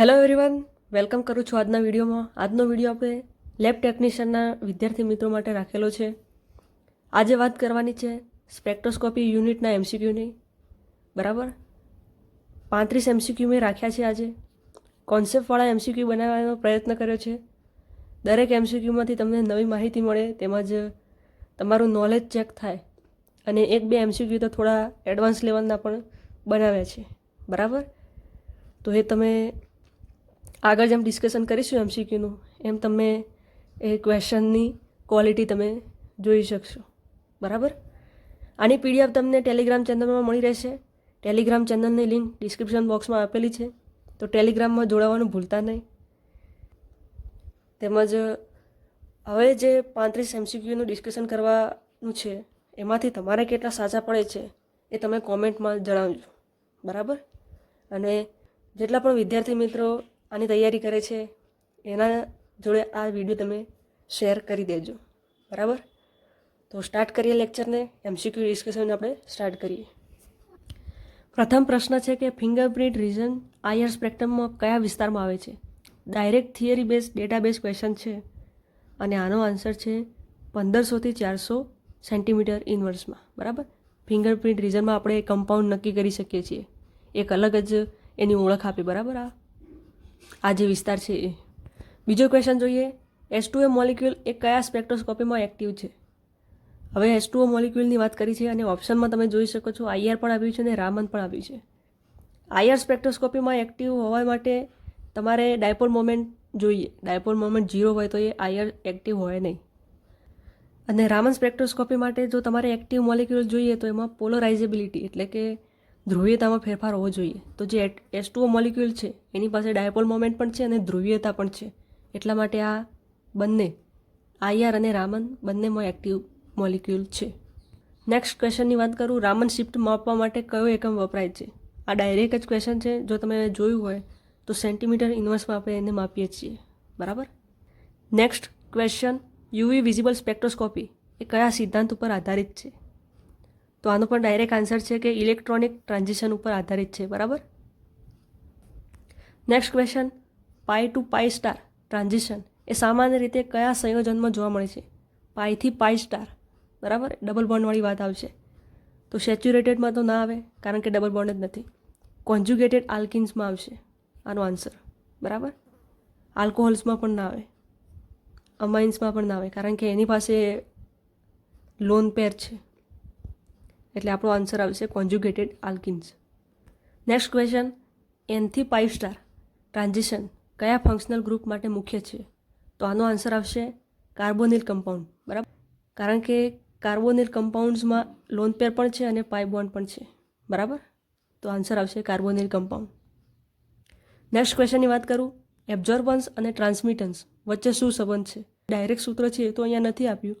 Hello everyone welcome કરું છું આજના વિડીયોમાં. આજનો વીડિયો આપણે લેબ ટેકનિશિયનના વિદ્યાર્થી મિત્રો માટે રાખેલો છે. આજે વાત કરવાની છે સ્પેક્ટ્રોસ્કોપી યુનિટના એમસીક્યુની બરાબર? પાંત્રીસ એમસીક્યુ મેં રાખ્યા છે આજે. કોન્સેપ્ટવાળા એમસીક્યુ બનાવવાનો પ્રયત્ન કર્યો છે. દરેક એમસીક્યુમાંથી તમને નવી માહિતી મળે, તેમજ તમારું નોલેજ ચેક થાય. અને એક બે એમસીક્યુ તો થોડા એડવાન્સ લેવલના પણ બનાવ્યા છે. બરાબર? તો એ તમે આગળ જેમ ડિસ્કશન કરીશું એમસીક્યુનું એમ તમે એ ક્વેશ્ચનની ક્વોલિટી તમે જોઈ શકશો. બરાબર? આની પીડીએફ તમને ટેલિગ્રામ ચેનલમાં મળી રહેશે. ટેલિગ્રામ ચેનલની લિંક ડિસ્ક્રિપ્શન બોક્સમાં આપેલી છે. તો ટેલિગ્રામમાં જોડાવાનું ભૂલતા નહીં. તેમજ, હવે જે પાંત્રીસ એમસીક્યુનું ડિસ્કશન કરવાનું છે, એમાંથી તમારે કેટલા સાચા પડે છે, એ તમે કોમેન્ટમાં જણાવજો. બરાબર? અને જેટલા પણ વિદ્યાર્થી મિત્રો આની તૈયારી કરે છે, એના જોડે આ વીડિયો તમે શેર કરી દેજો. બરાબર? તો સ્ટાર્ટ કરીએ લેક્ચરને એમસીક્યુ ડિસ્કશન આપણે સ્ટાર્ટ કરીએ. પ્રથમ પ્રશ્ન છે કે ફિંગરપ્રિન્ટ રીઝન આયર સ્પેક્ટ્રમમાં કયા વિસ્તારમાં આવે છે? Direct theory base database question છે. અને આનો આન્સર છે પંદરસોથી ચારસો સેન્ટીમીટર ઇનવર્સમાં બરાબર? ફિંગરપ્રિન્ટ રીઝનમાં આપણે કમ્પાઉન્ડ નક્કી કરી શકીએ છીએ. એક અલગ જ એની ઓળખ આપી. બરાબર આ? આ જે વિસ્તાર છે એ. બીજો ક્વેશ્ચન જોઈએ. એસ ટુ એ મોલિક્યુલ એ કયા સ્પેક્ટ્રોસ્કોપીમાં એક્ટિવ છે? હવે એસ ટુ મોલિક્યુલની વાત કરી છે અને ઓપ્શનમાં તમે જોઈ શકો છો આઈઆર પણ આવ્યું છે અને રામન પણ આવ્યું છે. આઈઆર સ્પેક્ટ્રોસ્કોપીમાં એક્ટિવ હોવા માટે તમારે ડાયપોલ મોમેન્ટ જોઈએ. ડાયપોલ મોમેન્ટ ઝીરો હોય તો એ આઈઆર એક્ટિવ હોય નહીં. અને રામન સ્પેક્ટ્રોસ્કોપી માટે જો તમારે એક્ટિવ મોલિક્યુલ જોઈએ તો એમાં પોલરાઇઝેબિલિટી એટલે કે ધ્રુવીયતામાં ફેરફાર હોવો જોઈએ. તો જે એસ ટુ મોલિક્યુલ છે, એની પાસે ડાયપોલ મોમેન્ટ પણ છે અને ધ્રુવીયતા પણ છે. એટલા માટે આ બંને આઈઆર અને રામન બંનેમાં એક્ટિવ મોલિક્યુલ છે. નેક્સ્ટ ક્વેશ્ચનની વાત કરું. રામન શિફ્ટ માપવા માટે કયો એકમ વપરાય છે? આ ડાયરેક્ટ જ ક્વેશ્ચન છે. જો તમે જોયું હોય, તો સેન્ટીમીટર ઇન્વર્સમાં આપણે એને માપીએ છીએ. બરાબર? Next question UV visible spectroscopy એ કયા સિદ્ધાંત ઉપર આધારિત છે? તો આનો પણ ડાયરેક્ટ આન્સર છે કે ઇલેક્ટ્રોનિક ટ્રાન્ઝિશન ઉપર આધારિત છે, બરાબર? Next question pi to pi star transition એ સામાન્ય રીતે કયા સંયોજનમાં જોવા મળે છે? પાઈથી પાઈ સ્ટાર બરાબર? ડબલ બોન્ડવાળી વાત આવશે. તો સેચ્યુરેટેડમાં તો ના આવે, કારણ કે ડબલ બોન્ડ જ નથી. કોન્જ્યુગેટેડ આલ્કિન્સમાં આવશે, આનો આન્સર બરાબર? આલ્કોહોલ્સમાં પણ ના આવે. અમાઇન્સમાં પણ ના આવે, કારણ કે એની પાસે લોન પેર છે. એટલે આપણો આન્સર આવશે કોન્જ્યુગેટેડ આલ્કિન્સ નેક્સ્ટ ક્વેશ્ચન એનથી પાઇવ સ્ટાર ટ્રાન્ઝિશન કયા ફંક્શનલ ગ્રુપ માટે મુખ્ય છે? તો આનો આન્સર આવશે કાર્બોનિલ કમ્પાઉન્ડ બરાબર? કારણ કે કાર્બોનિલ કમ્પાઉન્ડ્સમાં લોન પેર પણ છે અને પાઇબોન્ડ પણ છે, બરાબર? તો આન્સર આવશે કાર્બોનિલ કમ્પાઉન્ડ નેક્સ્ટ ક્વેશ્ચનની વાત કરું. એબ્ઝોર્બન્સ અને ટ્રાન્સમિટન્સ વચ્ચે શું સંબંધ છે? ડાયરેક્ટ સૂત્ર છે એ તો અહીંયા નથી આપ્યું.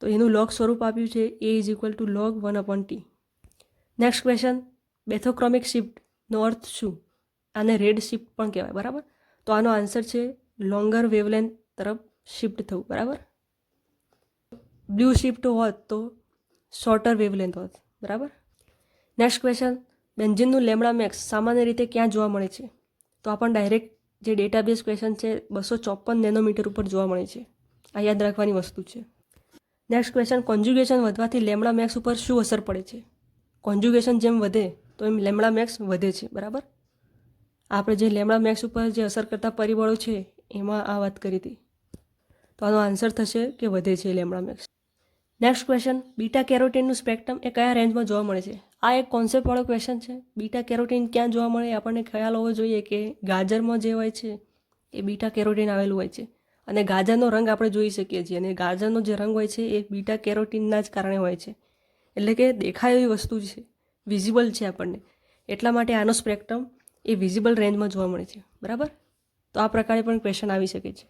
તો એનું લોગ સ્વરૂપ આપ્યું છે A is equal to log one upon T next question bathochromic શિફ્ટનો અર્થ શું? આને રેડ શિફ્ટ પણ કહેવાય, બરાબર? તો આનો આન્સર છે લોંગર વેવલેન્થ તરફ શિફ્ટ થવું, બરાબર? બ્લુ શિફ્ટ હોત તો શોર્ટર વેવલેન્થ હોત, બરાબર? નેક્સ્ટ ક્વેશ્ચન બેન્ઝિનનું લેમડા મેક્સ સામાન્ય રીતે ક્યાં જોવા મળે છે? તો આ પણ ડાયરેક્ટ જે ડેટાબેઝ ક્વેશ્ચન છે, બસો ચોપન નેનોમીટર ઉપર જોવા મળે છે. આ યાદ રાખવાની વસ્તુ છે. નેક્સ્ટ ક્વેશ્ચન કોન્જ્યુગેશન વધવાથી લેમડા મેક્સ ઉપર શું અસર પડે છે? કોન્જ્યુગેશન જેમ વધે, તો એમ લેમડા મેક્સ વધે છે, બરાબર? આપણે જે લેમડા મેક્સ ઉપર જે અસર કરતા પરિબળો છે, એમાં આ વાત કરી હતી. તો આનો આન્સર થશે કે વધે છે lambda max next question beta કેરોટીનનું spectrum એ કયા રેન્જમાં જોવા મળે છે? આ એક કોન્સેપ્ટવાળો ક્વેશ્ચન છે. બીટા કેરોટીન ક્યાં જોવા મળે? આપણને ખ્યાલ હોવો જોઈએ કે ગાજરમાં જે હોય છે, એ બીટા કેરોટીન આવેલું હોય છે. અને ગાજરનો રંગ આપણે જોઈ શકીએ છીએ. અને ગાજરનો જે રંગ હોય છે એ બીટા કેરોટીનના જ કારણે હોય છે. એટલે કે દેખાય એવી વસ્તુ છે. વિઝિબલ છે આપણને. એટલા માટે આનો સ્પેક્ટ્રમ એ વિઝિબલ રેન્જમાં જોવા મળે છે. બરાબર? તો આ પ્રકારે પણ ક્વેશ્ચન આવી શકે છે.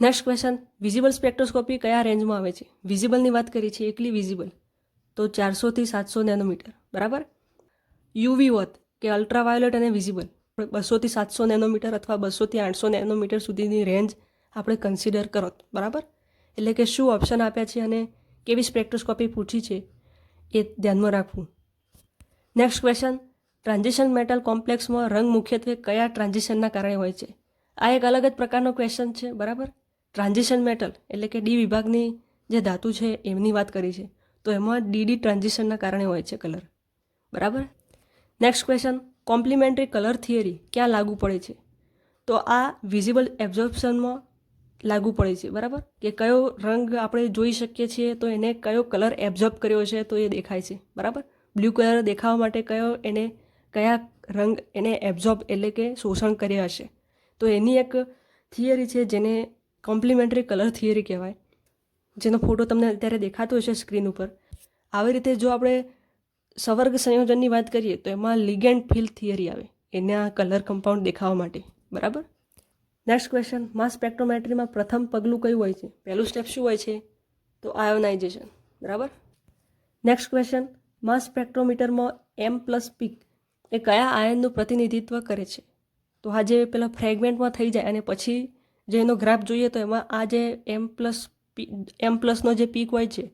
નેક્સ્ટ ક્વેશ્ચન વિઝિબલ સ્પેક્ટ્રોસ્કોપી કયા રેન્જમાં આવે છે? વિઝિબલની વાત કરીએ છીએ, એકલી વિઝિબલ તો ચારસોથી સાતસો નેનોમીટર. બરાબર? યુવી વોત કે અલ્ટ્રાવાયોલેટ અને વિઝિબલ બસોથી સાતસો નેનોમીટર અથવા બસોથી આઠસો નેનોમીટર સુધીની રેન્જ આપણે કન્સિડર કરો, બરાબર? એટલે કે શું ઓપ્શન આપ્યા છે અને કેવી સ્પેક્ટ્રોસ્કોપી પૂછી છે એ ધ્યાનમાં રાખવું. નેક્સ્ટ ક્વેશ્ચન ટ્રાન્ઝિશન મેટલ કોમ્પ્લેક્સમાં રંગ મુખ્યત્વે કયા ટ્રાન્ઝિશનના કારણે હોય છે? આ એક અલગ જ પ્રકારનો ક્વેશ્ચન છે, બરાબર? ટ્રાન્ઝિશન મેટલ એટલે કે ડી વિભાગની જે ધાતુ છે એમની વાત કરી છે. તો એમાં ડીડી ટ્રાન્ઝિશનના કારણે હોય છે કલર બરાબર? Next question complementary colour theory ક્યાં લાગુ પડે છે? તો આ વિઝિબલ એબ્ઝોર્પ્શનમાં લાગુ પડે છે, બરાબર? કે કયો રંગ આપણે જોઈ શકીએ છીએ, તો એને કયો કલર એબ્ઝોર્બ કર્યો છે, તો એ દેખાય છે, બરાબર? બ્લુ કલર દેખાવા માટે કયો એને, કયા રંગ એને એબ્ઝોર્બ એટલે કે શોષણ કર્યા હશે. તો એની એક થિયરી છે, જેને કોમ્પ્લિમેન્ટરી કલર થિયરી કહેવાય. જેનો ફોટો તમને અત્યારે દેખાતો હશે સ્ક્રીન ઉપર. આવી રીતે જો આપણે સવર્ગ સંયોજનની વાત કરીએ, તો એમાં લિગેન્ડ ફિલ થિયરી આવે, એના કલર કમ્પાઉન્ડ દેખાવા માટે, બરાબર? નેક્સ્ટ ક્વેશ્ચન માસ સ્પેક્ટ્રોમેટ્રીમાં પ્રથમ પગલું કયું હોય છે? પહેલું સ્ટેપ શું હોય છે? તો આયોનાઇઝેશન બરાબર? નેક્સ્ટ ક્વેશ્ચન માસ સ્પેક્ટ્રોમીટરમાં એમ પ્લસ પીક એ કયા આયનનું પ્રતિનિધિત્વ કરે છે? તો આ જે પેલા ફ્રેગમેન્ટમાં થઈ જાય અને પછી જે એનો ગ્રાફ જોઈએ તો એમાં આ જે એમ પ્લસ એમ પ્લસનો જે પીક હોય છે,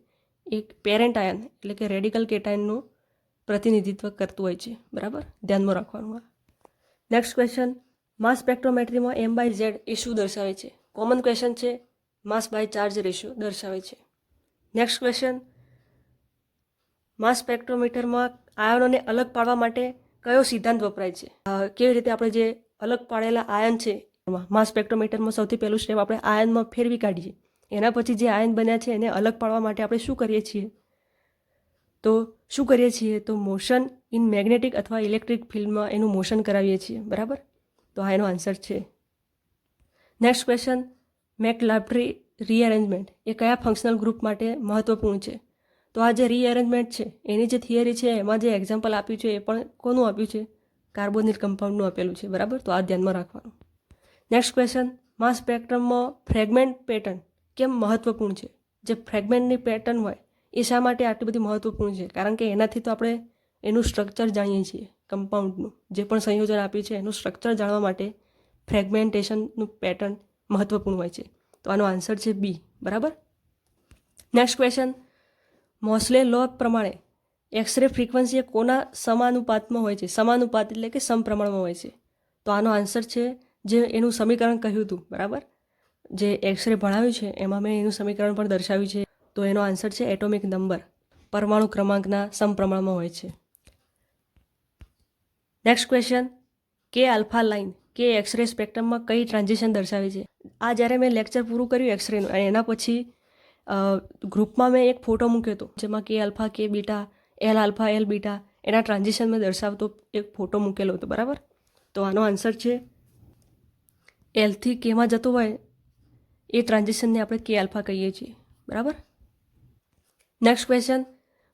એ પેરેન્ટ આયન, એટલે કે રેડિકલ કેટાયનનું પ્રતિનિધિત્વ કરતું હોય છે, બરાબર? ધ્યાનમાં રાખવાનું નેક્સ્ટ ક્વેશ્ચન માસ સ્પેક્ટ્રોમેટ્રીમાં એમ બાય ઝેડ એ દર્શાવે છે. કોમન ક્વેશ્ચન છે માસ બાય ચાર્જ રેશિયો દર્શાવે છે. નેક્સ્ટ ક્વેશ્ચન માસ સ્પેક્ટ્રોમીટરમાં આયનોને અલગ પાડવા માટે કયો સિદ્ધાંત વપરાય છે? કેવી રીતે આપણે જે અલગ પાડેલા આયન છે એમાં માસ સ્પેક્ટ્રોમીટરમાં સૌથી પહેલું સ્ટેપ આપણે આયનમાં ફેરવી કાઢીએ. એના પછી જે આયન બન્યા છે, એને અલગ પાડવા માટે આપણે શું કરીએ છીએ? તો શું કરીએ છીએ? તો મોશન ઇન મેગ્નેટિક અથવા ઇલેક્ટ્રિક ફિલ્ડમાં એનું મોશન કરાવીએ છીએ. બરાબર? તો આ એનો આન્સર છે. નેક્સ્ટ ક્વેશ્ચન મેકલાબ્રી રીએરેન્જમેન્ટ એ કયા ફંક્શનલ ગ્રુપ માટે મહત્વપૂર્ણ છે? તો આ જે રીએરેન્જમેન્ટ છે, એની જે થિયરી છે, એમાં જે એક્ઝામ્પલ આપ્યું છે, એ પણ કોનું આપ્યું છે? કાર્બોનિલ કમ્પાઉન્ડનું આપેલું છે, બરાબર? તો આ ધ્યાનમાં રાખવાનું. નેક્સ્ટ ક્વેશ્ચન માસ સ્પેક્ટ્રમમાં ફ્રેગમેન્ટ પેટર્ન કેમ મહત્વપૂર્ણ છે? જે ફ્રેગમેન્ટની પેટર્ન હોય, એ શા માટે આટલી બધી મહત્વપૂર્ણ છે? કારણ કે એનાથી તો આપણે એનું સ્ટ્રક્ચર જાણીએ છીએ. કમ્પાઉન્ડનું, જે પણ સંયોજન આપ્યું છે, એનું સ્ટ્રક્ચર જાણવા માટે ફ્રેગમેન્ટેશનનું પેટર્ન મહત્વપૂર્ણ હોય છે. તો આનો આન્સર છે બી બરાબર? નેક્સ્ટ ક્વેશ્ચન મોસલે લો પ્રમાણે એક્સરે ફ્રીક્વન્સી એ કોના સમાનુપાતમાં હોય છે? સમાનુપાત એટલે કે સમપ્રમાણમાં હોય છે. તો આનો આન્સર છે જે એનું સમીકરણ કહ્યું હતું, બરાબર? જે એક્સરે ભણાવ્યું છે, એમાં મેં એનું સમીકરણ પણ દર્શાવ્યું છે. તો એનો આન્સર છે એટોમિક નંબર પરમાણુ ક્રમાંકના સમપ્રમાણમાં હોય છે. Next question K alpha line કે એક્સરે સ્પેક્ટ્રમમાં કઈ ટ્રાન્ઝેક્શન દર્શાવે છે? આ જ્યારે મેં લેક્ચર પૂરું કર્યું એક્સરેનું અને એના પછી ગ્રુપમાં મેં એક ફોટો મૂક્યો હતો, જેમાં K alpha K beta L alpha L beta એના ટ્રાન્ઝેક્શન મેં દર્શાવતો એક ફોટો મૂકેલો હતો, બરાબર? તો આનો આન્સર છે એલથી કેમાં જતો હોય, એ ટ્રાન્ઝેક્શનને આપણે કે આલ્ફા કહીએ છીએ, બરાબર? નેક્સ્ટ ક્વેશ્ચન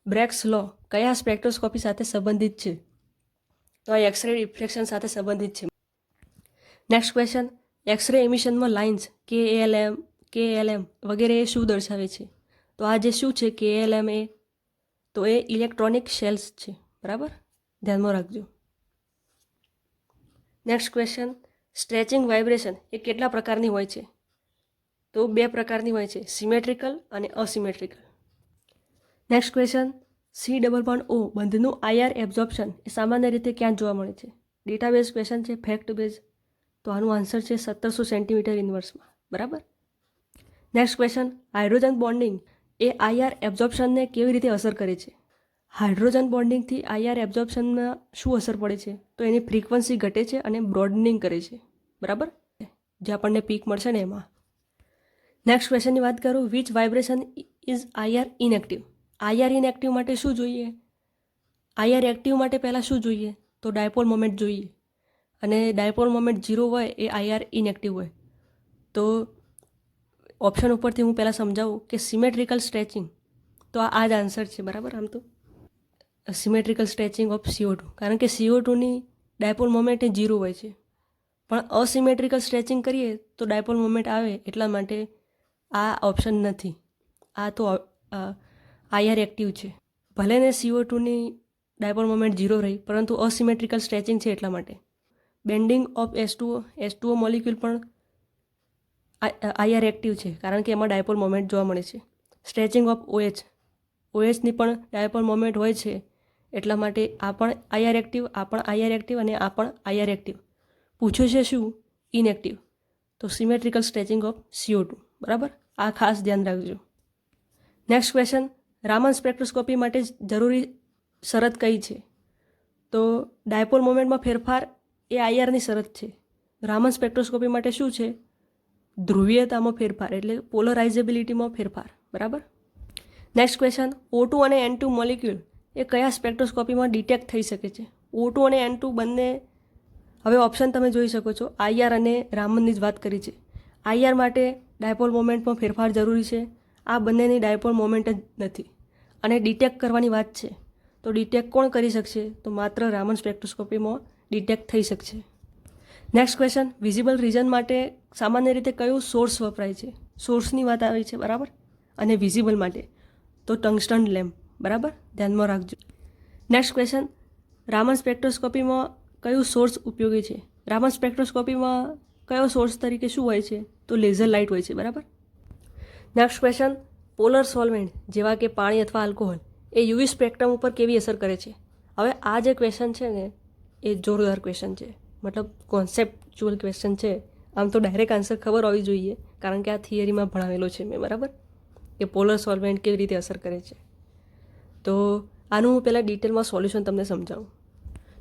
બ્રેક્સ લો કયા સ્પેક્ટ્રોસ્કોપી સાથે સંબંધિત છે? તો આ એક્સરે રિફ્લેક્શન સાથે સંબંધિત છે. Next question X ray એમિશનમાં lines K L M K L M વગેરે એ શું દર્શાવે છે? તો આ જે શું છે કે એલ એમ એ, તો એ ઇલેક્ટ્રોનિક શેલ્સ છે. બરાબર? ધ્યાનમાં રાખજો. નેક્સ્ટ ક્વેશ્ચન સ્ટ્રેચિંગ વાઇબ્રેશન એ કેટલા પ્રકારની હોય છે? તો બે પ્રકારની હોય છે. સિમેટ્રિકલ અને asymmetrical next question C double one O બંધનું IR absorption એ સામાન્ય રીતે ક્યાં જોવા મળે છે? ડેટાબેઝ ક્વેશ્ચન છે ફેક્ટ બેઝ તો આનું આન્સર છે સત્તરસો સેન્ટીમીટર ઇન્વર્સમાં બરાબર? નેક્સ્ટ ક્વેશ્ચન હાઇડ્રોજન બોન્ડિંગ એ આઈઆર એબ્ઝોર્પ્શનને કેવી રીતે અસર કરે છે? હાઇડ્રોજન બોન્ડિંગથી આઈઆર એબ્ઝોર્પ્શનમાં શું અસર પડે છે? તો એની ફ્રીક્વન્સી ઘટે છે અને બ્રોડનિંગ કરે છે. બરાબર? જે આપણને પીક મળશે ને એમાં. નેક્સ્ટ ક્વેશ્ચનની વાત કરું. Which vibration is IR inactive IR inactive માટે શું જોઈએ? આઈઆર એક્ટિવ માટે પહેલાં શું જોઈએ? તો ડાયપોલ મોમેન્ટ જોઈએ. અને ડાયપોલ મોમેન્ટ ઝીરો હોય એ આઈઆર ઇનએક્ટિવ હોય. તો ઓપ્શન ઉપરથી હું પહેલાં સમજાવું કે સિમેટ્રિકલ સ્ટ્રેચિંગ. તો આ જ આન્સર છે, બરાબર? આમ તો. Symmetrical stretching of CO two. કારણ કે સીઓ ટુની ડાયપોલ મોમેન્ટ એ ઝીરો હોય છે. પણ અસિમેટ્રિકલ સ્ટ્રેચિંગ કરીએ તો ડાયપોલ મોમેન્ટ આવે એટલા માટે આ ઓપ્શન નથી. આ તો આઈઆર એક્ટિવ છે. ભલે ને સીઓ ટુની ડાયપોલ મોમેન્ટ ઝીરો રહી, પરંતુ અસિમેટ્રિકલ સ્ટ્રેચિંગ છે એટલા માટે. Bending of S two O S two O molecule પણ આઈઆર એક્ટિવ છે, કારણ કે એમાં ડાયપોલ મોમેન્ટ જોવા મળે છે. સ્ટ્રેચિંગ ઓફ ઓએચ ઓએચની પણ ડાયપોલ મોમેન્ટ હોય છે, એટલા માટે આ પણ આઈઆર એક્ટિવ આ પણ આઈઆર એક્ટિવ અને આ પણ આઈઆર એક્ટિવ પૂછ્યું છે શું? ઇનએક્ટિવ તો symmetrical stretching of CO two બરાબર? આ ખાસ ધ્યાન રાખજો. નેક્સ્ટ ક્વેશ્ચન રામન સ્પેક્ટ્રોસ્કોપી માટે જરૂરી શરત કઈ છે? તો ડાયપોલ મોમેન્ટમાં ફેરફાર એ આઈઆરની શરત છે. રામન સ્પેક્ટ્રોસ્કોપી માટે શું છે? ધ્રુવીયતામાં ફેરફાર એટલે પોલરાઇઝેબિલિટીમાં ફેરફાર. બરાબર? નેક્સ્ટ ક્વેશ્ચન ઓ ટુ અને એન ટુ મોલિક્યુલ એ કયા સ્પેક્ટ્રોસ્કોપીમાં ડિટેક્ટ થઈ શકે છે? ઓ ટુ અને એન ટુ બંને હવે ઓપ્શન તમે જોઈ શકો છો. આઈઆર અને રામનની જ વાત કરી છે. આઈઆર માટે ડાયપોલ મોમેન્ટમાં ફેરફાર જરૂરી છે. આ બંનેની ડાયપોલ મોમેન્ટ જ નથી. અને ડિટેક્ટ કરવાની વાત છે. તો ડિટેક્ટ કોણ કરી શકશે? તો માત્ર રામન સ્પેક્ટ્રોસ્કોપીમાં ડિટેક્ટ થઈ શકશે. નેક્સ્ટ ક્વેશ્ચન વિઝિબલ રીઝન માટે સામાન્ય રીતે કયું સોર્સ વપરાય છે? સોર્સની વાત આવી છે, બરાબર? અને વિઝિબલ માટે. તો ટંગસ્ટન લેમ્પ બરાબર? ધ્યાનમાં રાખજો. નેક્સ્ટ ક્વેશ્ચન રામન સ્પેક્ટ્રોસ્કોપીમાં કયું સોર્સ ઉપયોગી છે? રામન સ્પેક્ટ્રોસ્કોપીમાં કયો સોર્સ તરીકે શું હોય છે? તો લેઝર લાઇટ હોય છે, બરાબર? નેક્સ્ટ ક્વેશ્ચન પોલર સોલ્વેન્ટ જેવા કે પાણી અથવા આલ્કોહોલ એ યુવી સ્પેક્ટ્રમ ઉપર કેવી અસર કરે છે? હવે આ જે ક્વેશ્ચન છે ને, એ જોરદાર ક્વેશ્ચન છે. મતલબ કોન્સેપ્ચ્યુઅલ ક્વેશ્ચન છે. આમ તો ડાયરેક્ટ આન્સર ખબર હોવી જોઈએ, કારણ કે આ થિયરીમાં ભણાવેલો છે મેં, બરાબર? કે પોલર સોલ્વેન્ટ કેવી રીતે અસર કરે છે. તો આનું હું પહેલાં ડિટેલમાં સોલ્યુશન તમને સમજાવું.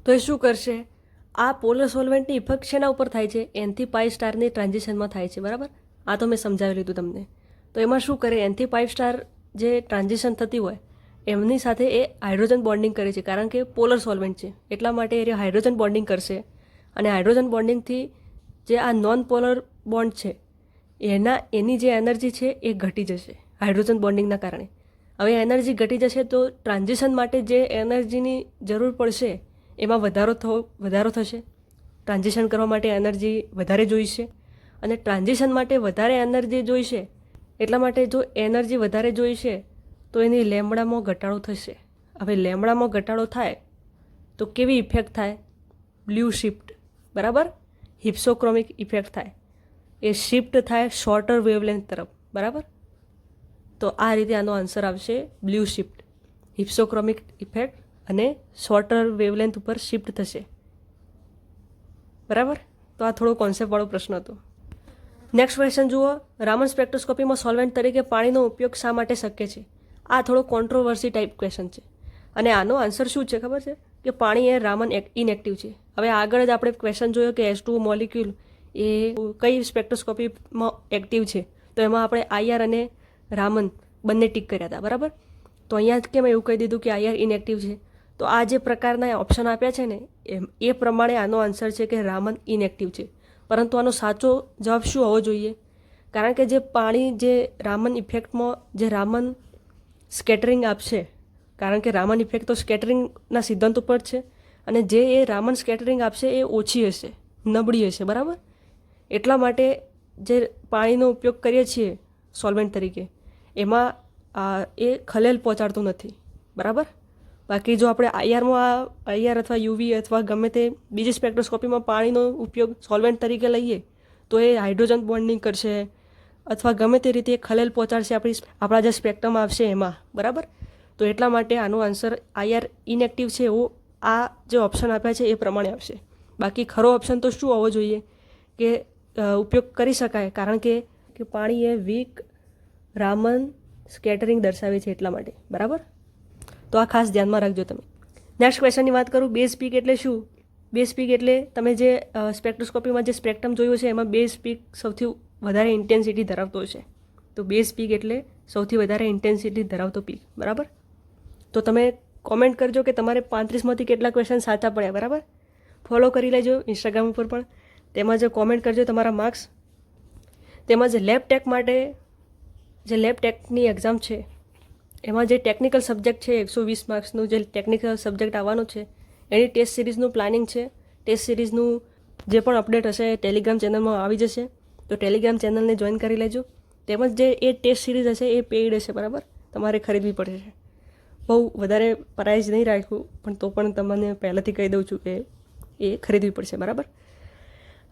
તો એ શું કરશે? આ પોલર સોલ્વેન્ટની ઇફેક્ટ શેના ઉપર થાય છે? એનથી પાઈ સ્ટારની ટ્રાન્ઝેક્શનમાં થાય છે, બરાબર? આ તો મેં સમજાવી લીધું તમને. તો એમાં શું કરે? એનથી ફાઇવ સ્ટાર જે ટ્રાન્ઝેક્શન થતી હોય, એમની સાથે એ હાઇડ્રોજન બોન્ડિંગ કરે છે. કારણ કે પોલર સોલ્વેન્ટ છે. એટલા માટે એ હાઇડ્રોજન બોન્ડિંગ કરશે. અને હાઇડ્રોજન બોન્ડિંગથી જે આ નોન પોલર બોન્ડ છે, એના, એની જે એનર્જી છે એ ઘટી જશે હાઇડ્રોજન બોન્ડિંગના કારણે. હવે એનર્જી ઘટી જશે તો ટ્રાન્ઝેક્શન માટે જે એનર્જીની જરૂર પડશે, એમાં વધારો થવો, વધારો થશે. ટ્રાન્ઝેક્શન કરવા માટે એનર્જી વધારે જોઈશે. અને ટ્રાન્ઝેક્શન માટે વધારે એનર્જી જોઈશે એટલા માટે જો એનર્જી વધારે જોઈશે, તો એની લેમડામાં ઘટાડો થશે. હવે લેમડામાં ઘટાડો થાય, તો કેવી ઇફેક્ટ થાય? Blue shift. બરાબર? હિપ્સોક્રોમિક ઇફેક્ટ થાય. એ શિફ્ટ થાય શોર્ટર વેવલેન્થ તરફ. બરાબર? તો આ રીતે આનો આન્સર આવશે બ્લુ શિફ્ટ. હિપ્સોક્રોમિક ઇફેક્ટ અને શોર્ટર વેવલેન્થ ઉપર શિફ્ટ થશે. બરાબર? તો આ થોડો કોન્સેપ્ટવાળો પ્રશ્ન હતો. નેક્સ્ટ ક્વેશ્ચન જુઓ. રામન સ્પેક્ટ્રોસ્કોપીમાં સોલ્વેન્ટ તરીકે પાણીનો ઉપયોગ શા માટે શક્ય છે? આ થોડો કોન્ટ્રોવર્સી ટાઈપ ક્વેશ્ચન છે. અને આનો આન્સર શું છે ખબર છે? કે પાણી એ રામન ઇનએક્ટિવ છે. હવે આગળ જ આપણે ક્વેશ્ચન જોયો કે એસ ટુ મોલિક્યુલ એ કઈ સ્પેક્ટ્રોસ્કોપીમાં એક્ટિવ છે? તો એમાં આપણે આઈઆર અને રામન બંને ટીક કર્યા હતા, બરાબર? તો અહીંયા કેમ એવું કહી દીધું કે આઈઆર ઇનએક્ટિવ છે? તો આ જે પ્રકારના ઓપ્શન આપ્યા છે ને, એમ એ પ્રમાણે આનો આન્સર છે કે રામન ઇનએક્ટિવ છે. પરંતુ આનો સાચો જવાબ શું હોવો જોઈએ? કારણ કે જે પાણી જે રામન ઇફેક્ટમાં જે રામન સ્કેટરિંગ આપશે, કારણ કે રામન ઇફેક્ટ તો સ્કેટરિંગના સિદ્ધાંત ઉપર છે, અને જે એ રામન સ્કેટરિંગ આપશે એ ઓછી હશે, નબળી હશે, બરાબર? એટલા માટે જે પાણીનો ઉપયોગ કરીએ છીએ સોલ્વેન્ટ તરીકે, એમાં એ ખલેલ પહોંચાડતું નથી, બરાબર? બાકી જો આપણે આઈઆરમાં આઈઆર અથવા યુવી અથવા ગમે તે બીજી સ્પેક્ટ્રોસ્કોપીમાં પાણીનો ઉપયોગ સોલ્વેન્ટ તરીકે લઈએ, તો એ હાઇડ્રોજન બોન્ડિંગ કરશે અથવા ગમે તે રીતે ખલેલ પહોંચાડશે આપણી આપણા જે સ્પેક્ટ્રમ આવશે એમાં, બરાબર? તો એટલા માટે આનો આન્સર આઈઆર ઇનએક્ટિવ છે એવો આ જે ઓપ્શન આપ્યા છે એ પ્રમાણે આવશે. બાકી ખરો ઓપ્શન તો શું હોવો જોઈએ? કે ઉપયોગ કરી શકાય, કારણ કે પાણી એ વીક, રામન સ્કેટરિંગ દર્શાવે છે એટલા માટે, બરાબર? તો આ ખાસ ધ્યાનમાં રાખજો તમે. નેક્સ્ટ ક્વેશ્ચનની વાત કરું બેઝ પીક એટલે શું? બેઝ પીક એટલે તમે જે સ્પેક્ટ્રોસ્કોપીમાં જે સ્પેક્ટ્રમ જોયું છે, એમાં બેઝ પીક સૌથી વધારે ઇન્ટેન્સિટી ધરાવતો છે. તો બેઝ પીક એટલે સૌથી વધારે ઇન્ટેન્સિટી ધરાવતો પીક બરાબર? તો તમે કોમેન્ટ કરજો કે તમારે પાંત્રીસમાંથી કેટલા ક્વેશ્ચન સાચા પડ્યા, બરાબર? ફોલો કરી લેજો ઇન્સ્ટાગ્રામ ઉપર પણ. તેમજ કોમેન્ટ કરજો તમારા માર્ક્સ તેમજ લેબ ટેક માટે, જે લેબ ટેકની એક્ઝામ છે એમાં જે ટેકનિકલ સબ્જેક્ટ છે, એકસો વીસ માર્ક્સનું જે ટેકનિકલ સબ્જેક્ટ આવવાનો છે, એની ટેસ્ટ સિરીઝનું પ્લાનિંગ છે. ટેસ્ટ સિરીઝનું જે પણ અપડેટ હશે, એ ટેલિગ્રામ ચેનલમાં આવી જશે. તો ટેલિગ્રામ ચેનલને જોઈન કરી લેજો. તેમજ જે એ ટેસ્ટ સિરીઝ હશે, એ પેઇડ હશે, બરાબર? તમારે ખરીદવી પડશે. બહુ વધારે પ્રાઇઝ નહીં રાખ્યું પણ તો પણ તમને પહેલાંથી કહી દઉં છું કે એ ખરીદવી પડશે, બરાબર?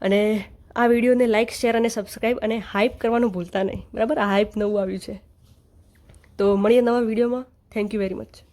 અને આ વિડીયોને લાઇક શેર અને સબસ્ક્રાઈબ અને હાઇપ કરવાનું ભૂલતા નહીં, બરાબર? આ હાઇપ નવું આવ્યું છે. તો મળીએ નવા વિડીયોમાં. Thank you very much